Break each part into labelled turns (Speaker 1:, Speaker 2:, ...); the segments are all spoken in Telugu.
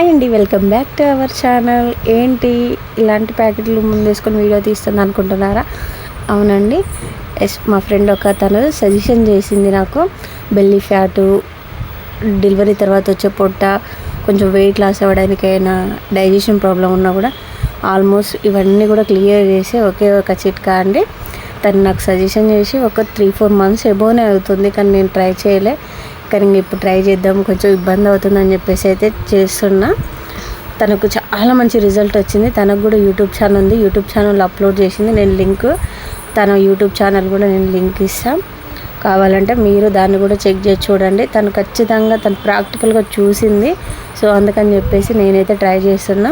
Speaker 1: హాయ్ అండి welcome back to our channel. ఏంటి ఇలాంటి ప్యాకెట్లు ముందేసుకొని వీడియో తీస్తుంది అనుకుంటున్నారా? అవునండి ఎస్ మా ఫ్రెండ్ ఒక తను సజెషన్ చేసింది నాకు. బెల్లీ ఫ్యాటు డెలివరీ తర్వాత వచ్చే పొట్ట కొంచెం వెయిట్ లాస్ అవ్వడానికైనా డైజెషన్ ప్రాబ్లం ఉన్నా కూడా ఆల్మోస్ట్ ఇవన్నీ కూడా క్లియర్ చేసి ఒకే ఒక చిట్కా అండి. తను నాకు సజెషన్ చేసి ఒక త్రీ ఫోర్ మంత్స్ ఎబోనే అవుతుంది కానీ నేను ట్రై చేయలే. కానీ ఇప్పుడు ట్రై చేద్దాం కొంచెం ఇబ్బంది అవుతుందని చెప్పేసి అయితే చేస్తున్నా. తనకు చాలా మంచి రిజల్ట్ వచ్చింది. తనకు కూడా యూట్యూబ్ ఛానల్ ఉంది. యూట్యూబ్ ఛానల్ అప్లోడ్ చేసింది. నేను లింక్ తన యూట్యూబ్ ఛానల్ కూడా నేను లింక్ ఇస్తాను కావాలంటే మీరు దాన్ని కూడా చెక్ చేసి చూడండి. తను ఖచ్చితంగా తను ప్రాక్టికల్గా చూసింది. సో అందుకని చెప్పేసి నేనైతే ట్రై చేస్తున్నా.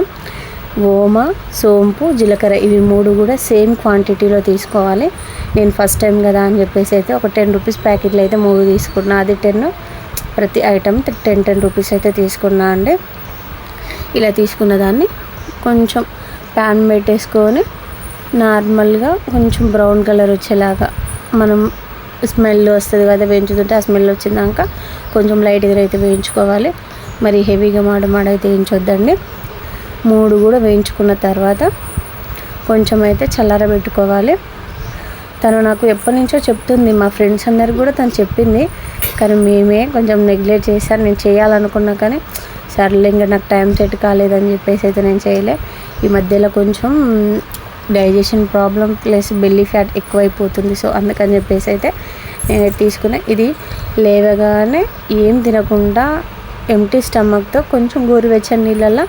Speaker 1: ఓమ సోంపు జీలకర్ర ఇవి మూడు కూడా సేమ్ క్వాంటిటీలో తీసుకోవాలి. నేను ఫస్ట్ టైం కదా అని చెప్పేసి అయితే ఒక టెన్ రూపీస్ ప్యాకెట్లు అయితే మూడు తీసుకున్నా. అది టెన్ ప్రతి ఐటమ్ టెన్ టెన్ రూపీస్ అయితే తీసుకున్నా అండి. ఇలా తీసుకున్న దాన్ని కొంచెం ప్యాన్ పెట్టేసుకొని నార్మల్గా కొంచెం బ్రౌన్ కలర్ వచ్చేలాగా మనం స్మెల్ వస్తుంది కదా వేయించుతుంటే ఆ స్మెల్ వచ్చిందాక కొంచెం లైట్గా అయితే వేయించుకోవాలి. మరి హెవీగా మాడమాడైతే వేయించొద్దండి. మూడు కూడా వేయించుకున్న తర్వాత కొంచెం అయితే చల్లారబెట్టుకోవాలి తను నాకు ఎప్పటి నుంచో చెప్తుంది మా ఫ్రెండ్స్ అందరికి కూడా తను చెప్పింది. కానీ మేమే కొంచెం నెగ్లెక్ట్ చేశాను నేను చేయాలనుకున్నా కానీ సర్లే ఇంకా నాకు టైం సెట్ కాలేదని చెప్పేసి అయితే నేను చేయలే. ఈ మధ్యలో కొంచెం digestion problem plus belly fat ఎక్కువైపోతుంది. సో అందుకని చెప్పేసి అయితే నేను తీసుకున్నా. ఇది లేవగానే ఏం తినకుండా ఎంటీ స్టమక్తో కొంచెం గోరువెచ్చని నీళ్ళల్లో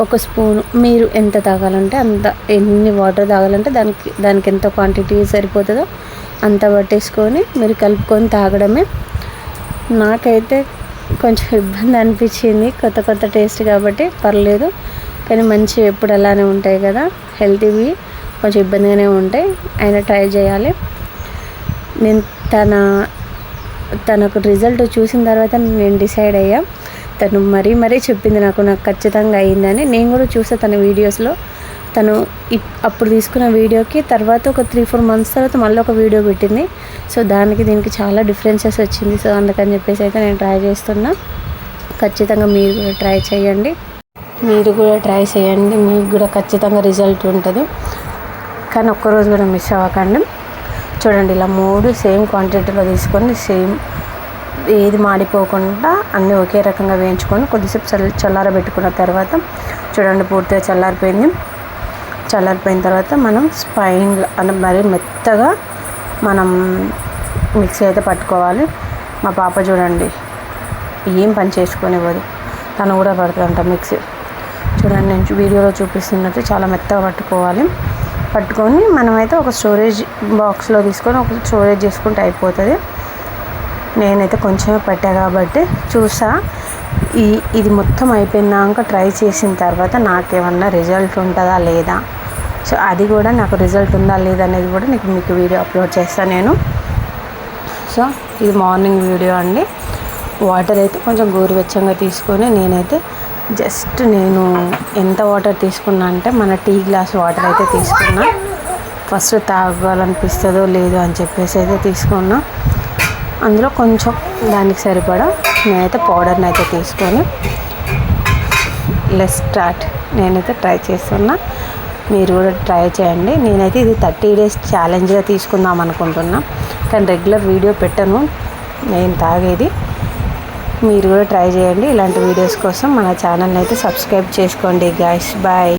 Speaker 1: ఒక స్పూన్ మీరు ఎంత తాగాలంటే అంత ఎన్ని వాటర్ తాగాలంటే దానికి దానికి ఎంత క్వాంటిటీ సరిపోతుందో అంత పట్టేసుకొని మీరు కలుపుకొని తాగడమే. నాకైతే కొంచెం ఇబ్బంది అనిపించింది కొత్త కొత్త టేస్ట్ కాబట్టి పర్లేదు కానీ మంచి ఎప్పుడు అలానే ఉంటాయి కదా. హెల్తీవి కొంచెం ఇబ్బందిగానే ఉంటాయి అయినా ట్రై చేయాలి. నేను తన తనకు రిజల్ట్ చూసిన తర్వాత నేను డిసైడ్ అయ్యా. తను మరీ మరీ చెప్పింది నాకు నాకు ఖచ్చితంగా అయిందని. నేను కూడా చూసా తన వీడియోస్లో. తను అప్పుడు తీసుకున్న వీడియోకి తర్వాత ఒక త్రీ ఫోర్ మంత్స్ తర్వాత మళ్ళీ ఒక వీడియో పెట్టింది. సో దానికి దీనికి చాలా డిఫరెన్సెస్ వచ్చింది. సో అందుకని చెప్పేసి అయితే నేను ట్రై చేస్తున్నా. ఖచ్చితంగా మీరు కూడా ట్రై చేయండి. మీరు కూడా ట్రై చేయండి. మీకు కూడా ఖచ్చితంగా రిజల్ట్ ఉంటుంది. కానీ ఒక్కరోజు కూడా మిస్ అవ్వకండి. చూడండి ఇలా మూడు సేమ్ క్వాంటిటీలో తీసుకొని సేమ్ ఏది మాడిపోకుండా అన్నీ ఒకే రకంగా వేయించుకొని కొద్దిసేపు చల్ల చల్లారబెట్టుకున్న తర్వాత చూడండి పూర్తిగా చల్లారిపోయింది. చల్లారిపోయిన తర్వాత మనం స్పైన్ అని మరీ మెత్తగా మనం మిక్సీ అయితే పట్టుకోవాలి. మా పాప చూడండి ఏం పని చేసుకునేవ్వదు. తను కూడా పడుతుందంట మిక్సీ. చూడండి నేను వీడియోలో చూపిస్తున్నట్టు చాలా మెత్తగా పట్టుకోవాలి. పట్టుకొని మనమైతే ఒక స్టోరేజ్ బాక్స్లో తీసుకొని ఒక స్టోరేజ్ చేసుకుంటే అయిపోతుంది. నేనైతే కొంచెమే పట్టా కాబట్టి చూసా. ఈ ఇది మొత్తం అయిపోయినాక ట్రై చేసిన తర్వాత నాకేమన్నా రిజల్ట్ ఉంటుందా లేదా? సో అది కూడా నాకు రిజల్ట్ ఉందా లేదా అనేది కూడా నీకు మీకు వీడియో అప్లోడ్ చేస్తాను నేను. సో ఇది మార్నింగ్ వీడియో అండి. వాటర్ అయితే కొంచెం గోరువెచ్చంగా తీసుకొని నేనైతే జస్ట్ నేను ఎంత వాటర్ తీసుకున్నా అంటే మన టీ గ్లాస్ వాటర్ అయితే తీసుకున్నా. ఫస్ట్ తాగాలనిపిస్తుందో లేదో అని చెప్పేసి అయితే తీసుకున్నా. అందులో కొంచెం దానికి సరిపడా నేనైతే పౌడర్ని అయితే తీసుకొని లెస్ స్టార్ట్ నేనైతే ట్రై చేస్తున్నా. మీరు కూడా ట్రై చేయండి. నేనైతే ఇది థర్టీ డేస్ ఛాలెంజ్గా తీసుకుందాం అనుకుంటున్నా. కానీ రెగ్యులర్ వీడియో పెట్టను. నేను తాగేది. మీరు కూడా ట్రై చేయండి. ఇలాంటి వీడియోస్ కోసం మన ఛానల్ని అయితే సబ్స్క్రైబ్ చేసుకోండి గాయస్ బాయ్